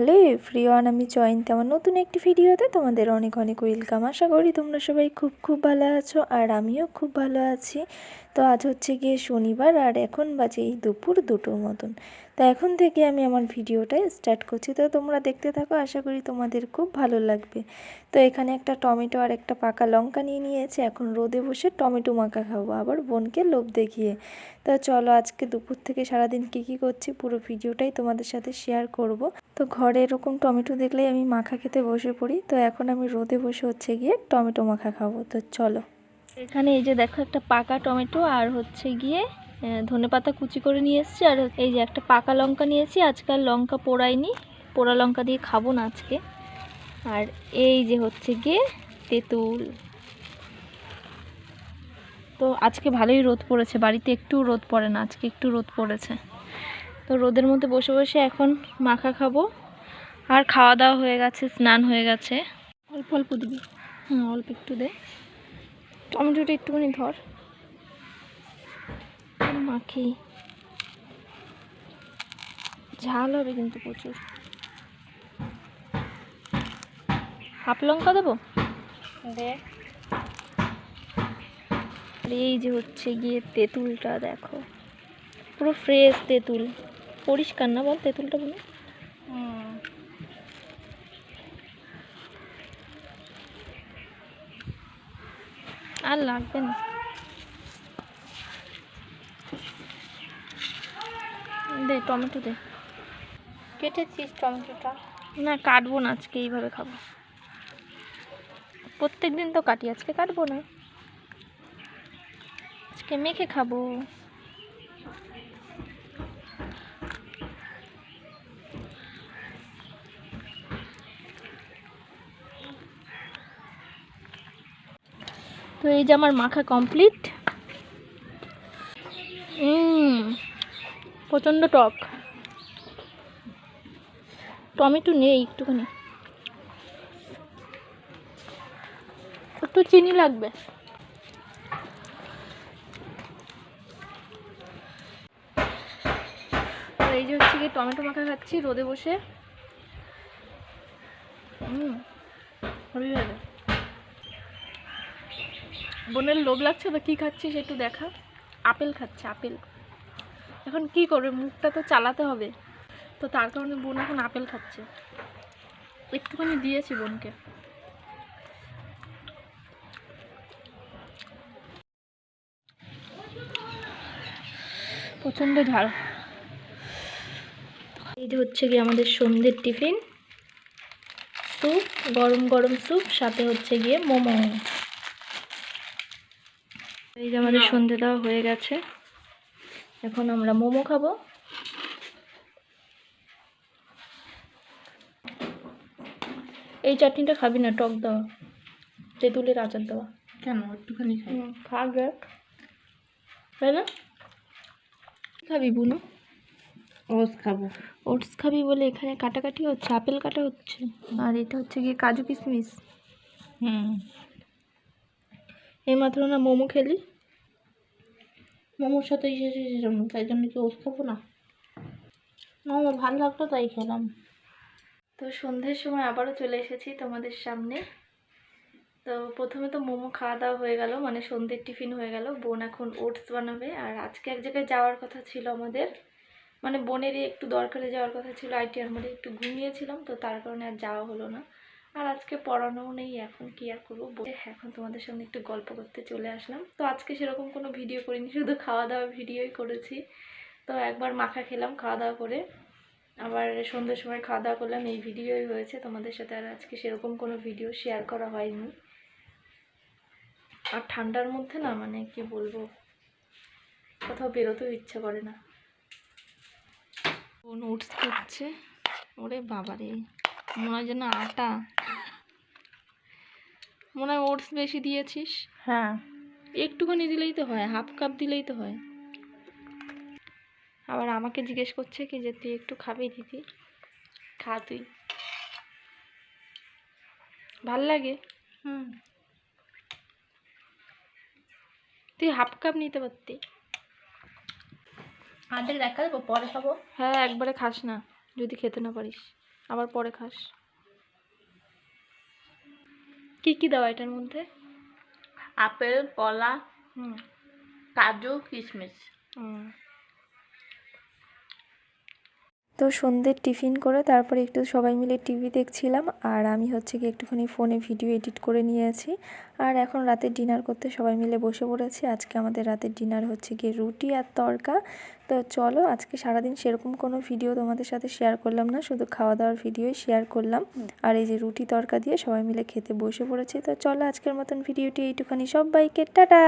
Hello everyone, আমি জয়ন্ত। আমার নতুন একটি ভিডিওতে তোমাদের অনেক অনেক ওয়েলকাম। আশা করি তোমরা সবাই খুব খুব ভালো আছো আর আমিও খুব ভালো আছি। তো আজ হচ্ছে গিয়ে শনিবার আর এখন বাজে এই দুপুর দুটোর মতন। তো এখন থেকে আমি আমার ভিডিওটা স্টার্ট করছি। তো তোমরা দেখতে থাকো, আশা করি তোমাদের খুব ভালো লাগবে। তো এখানে একটা টমেটো আর একটা পাকা লঙ্কা নিয়ে নিয়েছে। এখন রোদে বসে টমেটো মাখা খাব। আবার বোনকে লোভ দেখিয়ে। তো চলো আজকে দুপুর থেকে সারাদিন কী কী করছি পুরো ভিডিওটাই তোমাদের সাথে শেয়ার করব। তো ঘরে এরকম টমেটো দেখলেই আমি মাখা খেতে বসে পড়ি। তো এখন আমি রোদে বসে হচ্ছে গিয়ে টমেটো মাখা খাব। তো চলো। এখানে এই যে দেখো একটা পাকা টমেটো আর হচ্ছে গিয়ে ধনে পাতা কুচি করে নিয়ে এসেছি। আর এই যে একটা পাকা লঙ্কা নিয়েছি। আজকাল লঙ্কা পোড়াইনি। পোড়া লঙ্কা দিয়ে খাব না আজকে। আর এই যে হচ্ছে গিয়ে তেঁতুল। তো আজকে ভালোই রোদ পড়েছে। বাড়িতে একটু রোদ পড়ে না। আজকে একটু রোদ পড়েছে। তো রোদের মধ্যে বসে বসে এখন মাখা খাব। আর খাওয়া দাওয়া হয়ে গেছে স্নান হয়ে গেছে। অল্প অল্প দিবি। হুম অল্প একটু দে। টমেটোটা একটুখানি ধর। মাখি। ঝাল হবে কিন্তু প্রচুর। হাফ লঙ্কা দেবো? দে। এই যে হচ্ছে গিয়ে তেঁতুলটা দেখো। পুরো ফ্রেশ তেঁতুল। পরিষ্কার না বল তেঁতুলটা বলে আর লাগবে না। দে টমেটো দে। কেটেছিস টমেটোটা? না কাটবো না আজকে এইভাবে খাব। প্রত্যেক দিন তো কাটি আজকে কাটবো না। আজকে মেখে খাব। তো এই যে আমার মাখা কমপ্লিট প্রচণ্ড টক। টমেটো নেই একটুখানি। একটু চিনি লাগবে। এই যে হচ্ছে গিয়ে টমেটো মাখা খাচ্ছি রোদে বসে। হুম বোনের লোভ লাগছে তো কী খাচ্ছিস একটু দেখা? আপেল খাচ্ছে, আপেল। এখন কি করবে? মুখটা তো চালাতে হবে। তো তার কারণে বোন এখন আপেল খাচ্ছে। একটুখানি দিয়েছি বোনকে। প্রচণ্ড ঝাল। এই যে হচ্ছে কি আমাদের সন্ধ্যের টিফিন। স্যুপ, গরম গরম স্যুপ, সাথে হচ্ছে গিয়ে মোমো। এই যে আমাদের সন্ধে দেওয়া হয়ে গেছে। এখন আমরা মোমো খাব। এই চাটনিটা খাবি না টক দেওয়া। তেঁতুলের আচার দেওয়া। কেন? একটুখানি খাই। হুম খা দেখ। তাই না? খাবি বুনো? ওটস খাব। ওটস খাবি বলে এখানে কাটাকাটি হচ্ছে আপেল কাটা হচ্ছে। আর এটা হচ্ছে গিয়ে কাজু কিশমিশ। হুম। এই মাত্র না মোমো খেলি। মোমোর সাথে এসেছিলাম তাই জন্য কি ওস খাব না? মোমো ভালো লাগতো তাই খেলাম। তো সন্ধ্যের সময় আবারও চলে এসেছি তোমাদের সামনে। তো প্রথমে তো মোমো খাওয়া দাওয়া হয়ে গেল মানে সন্ধ্যের টিফিন হয়ে গেল। বোন এখন ওটস বানাবে। আর আজকে এক জায়গায় যাওয়ার কথা ছিল আমাদের। মানে বোনেরই একটু দরকারে যাওয়ার কথা ছিল, আইটিআর মধ্যে একটু ঘুমিয়েছিলাম, তো তার কারণে আর যাওয়া হলো না। আর আজকে পড়ানোও নেই, এখন কি আর করব? বলে এখন তোমাদের সামনে একটু গল্প করতে চলে আসলাম। তো আজকে সেরকম কোনো ভিডিও করিনি, শুধু খাওয়া দাওয়া ভিডিওই করেছি। তো একবার মাখা খেলাম খাওয়া দাওয়া করে। আবার সন্ধ্যের সময় খাওয়া দাওয়া করলাম, এই ভিডিওই হয়েছে। তোমাদের সাথে আর আজকে সেরকম কোনো ভিডিও শেয়ার করা হয়নি। আর ঠান্ডার মধ্যে না মানে কি বলব? কোথাও বেরোতেও ইচ্ছে করে না। বোন উঠস করছে ওরে বাবারে, মনে হয় যেন আটা। মনে হয় ওটস বেশি দিয়েছিস। হ্যাঁ। একটুখানি দিলেই তো হয় হাফ কাপ দিলেই তো হয়। আবার আমাকে জিজ্ঞেস করছে কি যে তুই একটু খাবি দিদি? খা তুই। ভালো লাগে। হুম। তুই হাফ কাপ নিতে পারতি। আর্ধেক দেখা দেবো পরে খাব। হ্যাঁ একবারে খাস না যদি খেতে না পারিস। আবার পরে খাস। কি কি দেওয়া এটার মধ্যে? আপেল কলা হুম। কাজু কিশমিশ। হুম। তো সন্ধ্যের টিফিন করে তারপরে একটু সবাই মিলে টিভি দেখছিলাম আর আমি হচ্ছে কি একটুখানি ফোনে ভিডিও এডিট করে নিয়েছি। আর এখন রাতের ডিনার করতে সবাই মিলে বসে পড়েছি। আজকে আমাদের রাতের ডিনার হচ্ছে গিয়ে রুটি আর তরকা। তো চলো আজকে সারাদিন সেরকম কোনো ভিডিও তোমাদের সাথে শেয়ার করলাম না, শুধু খাওয়া দাওয়ার ভিডিওই শেয়ার করলাম। আর এই যে রুটি, তরকা দিয়ে সবাই মিলে খেতে বসে পড়েছি। তো চলো আজকের মতন ভিডিওটি এইটুখানি। সব সবাইকে টাটা!